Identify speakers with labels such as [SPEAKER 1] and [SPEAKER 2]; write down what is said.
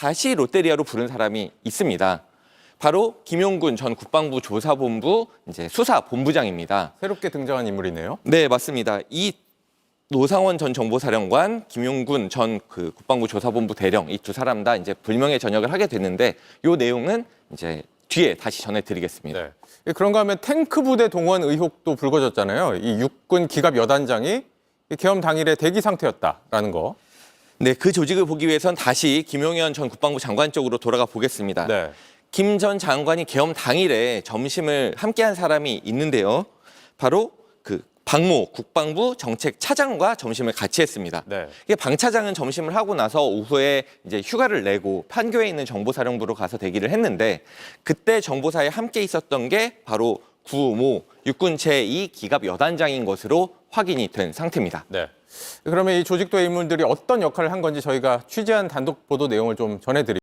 [SPEAKER 1] 다시 롯데리아로 부른 사람이 있습니다. 바로 김용군 전 국방부 조사본부 이제 수사 본부장입니다.
[SPEAKER 2] 새롭게 등장한 인물이네요.
[SPEAKER 1] 네, 맞습니다. 이 노상원 전 정보사령관, 김용군 전 그 국방부 조사본부 대령 이 두 사람 다 이제 불명예 전역을 하게 됐는데 요 내용은 이제 뒤에 다시 전해드리겠습니다.
[SPEAKER 2] 네. 그런가 하면 탱크 부대 동원 의혹도 불거졌잖아요. 이 육군 기갑 여단장이 이 계엄 당일에 대기 상태였다라는 거.
[SPEAKER 1] 네, 그 조직을 보기 위해선 다시 김용현 전 국방부 장관 쪽으로 돌아가 보겠습니다.
[SPEAKER 2] 네.
[SPEAKER 1] 김 전 장관이 계엄 당일에 점심을 함께한 사람이 있는데요. 바로 그 박모 국방부 정책 차장과 점심을 같이 했습니다.
[SPEAKER 2] 네.
[SPEAKER 1] 이게 방 차장은 점심을 하고 나서 오후에 이제 휴가를 내고 판교에 있는 정보사령부로 가서 대기를 했는데 그때 정보사에 함께 있었던 게 바로 구모 육군 제2 기갑 여단장인 것으로 확인이 된 상태입니다.
[SPEAKER 2] 네. 그러면 이 조직도의 인물들이 어떤 역할을 한 건지 저희가 취재한 단독 보도 내용을 좀 전해드릴게요.